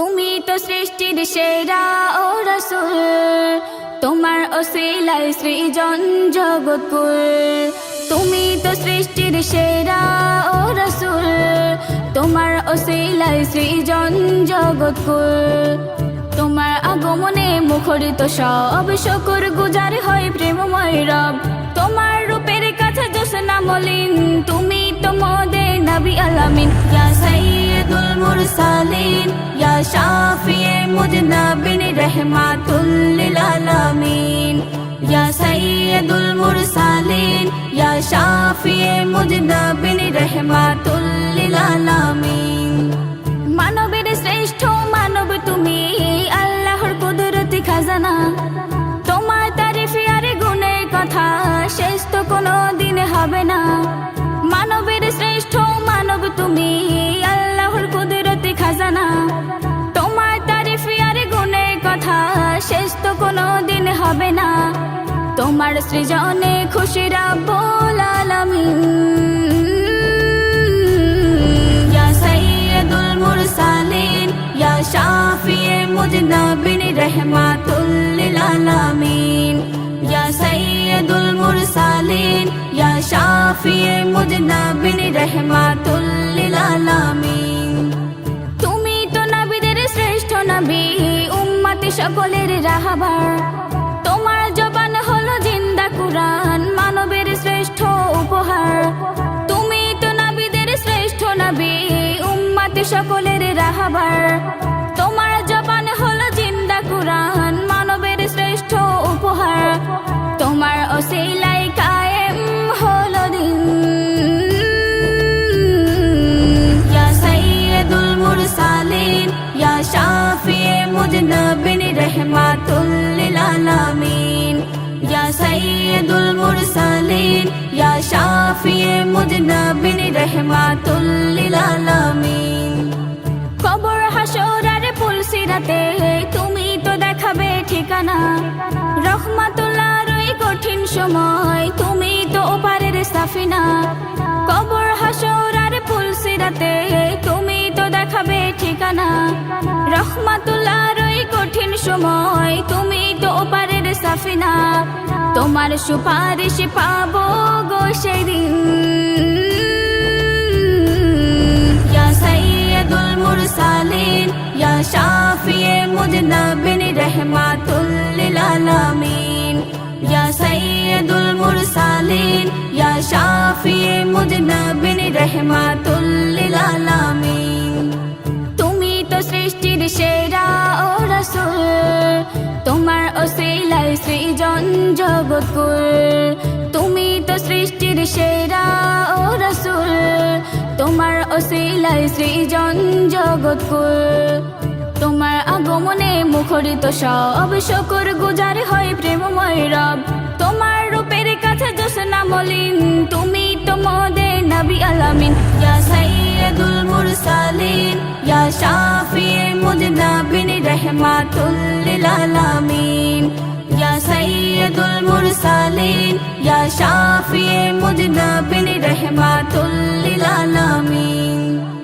তুমি তো সৃষ্টির সেরা ও রসুল। তোমার অশিলাই সৃজন জগৎকুল তুমি তো সৃষ্টির সেরা ও রসুল। তোমার অশিলাই সৃজন জগৎকুল তোমার আগমনে মুখরিত সব শকুর গুজার হয় প্রেমময় রব। তোমার রূপের কাছে জোসনা মলিন, তুমি তো মোদের নবী আলামিন। ইয়া সাইয়্যিদুল রহমাতুল লিল ইয়া সাইয়্যিদুল মুরসালিন ইয়া শাফিয়ে মুজনাবিন রহমাতুল লিল মানবের শ্রেষ্ঠ মানব তুমি, আল্লাহর কুদরতি খাজানা। তোমার তারিফ আর গুণের কথা শেষ তো কোনো দিন হবে না। তোমার সৃজনে খুশি রাব্বুল আলামিন ইয়া সাইয়্যিদুল মুরসালিন, ইয়া শাফিয়ে মুজনাবিন রহমাতুল লিল আলামিন। ইয়া সাইয়্যিদুল মুরসালিন, ইয়া শাফিয়ে মুজনাবিন রহমাতুল লিল আলামিন। তুমি তো নবীদের শ্রেষ্ঠ নবী সকলের রাহাবার। তোমার জবান হলো জিন্দা কুরআন, মানবের শ্রেষ্ঠ উপহার। তুমি তো নাবিদের শ্রেষ্ঠ নাবি, উম্মাতে সকলের রাহাবার। সাইয়্যিদুল মুরসালিন ইয়া শাফিয়ে মুজনাবিন রহমাতুল লিল আলামিন কবর হাসর আর পুলসিরাতে তুমি তো দেখাবে ঠিকানা। রহমাতুল্লাহ ওই কঠিন সময়, তুমি তো ওপারের সাফিনা। কবর হাসর আর পুলসিরাতে তুমি তো দেখাবে ঠিকানা। রহমাতুল্লাহ ওই কঠিন সময়, তুমি তোমার সুপারিশ পাবো গো সেদিন। মুরসালিন, ইয়া শাফিয়ে মুজনাবিন রহমাতুল লিল আলামিন। ইয়া সাইয়্যিদুল মুরসালিন, ইয়া শাফিয়ে মুজনাবিন রহমাতুল জগৎকুল তুমি তো সৃষ্টির সেরা ও রসুল। তোমার অশিলাই সৃজন জগৎকুল তোমার আগমনে মুখরিত সব শকুর গুজার হয় প্রেমময় রব। তোমার রূপের কাছে জোসনা মলিন। তুমি তো মোদের নবী আলামিন। ইয়া সাইয়্যিদুল মুরসালিন। ইয়া শাফিয়ে মুজনাবিন। রহমাতুল লিল আলামিন। ইয়া সাইয়্যিদুল মুরসালিন ইয়া শাফিয়ে মুজনাবিন রহমাতুল লিল আলামিন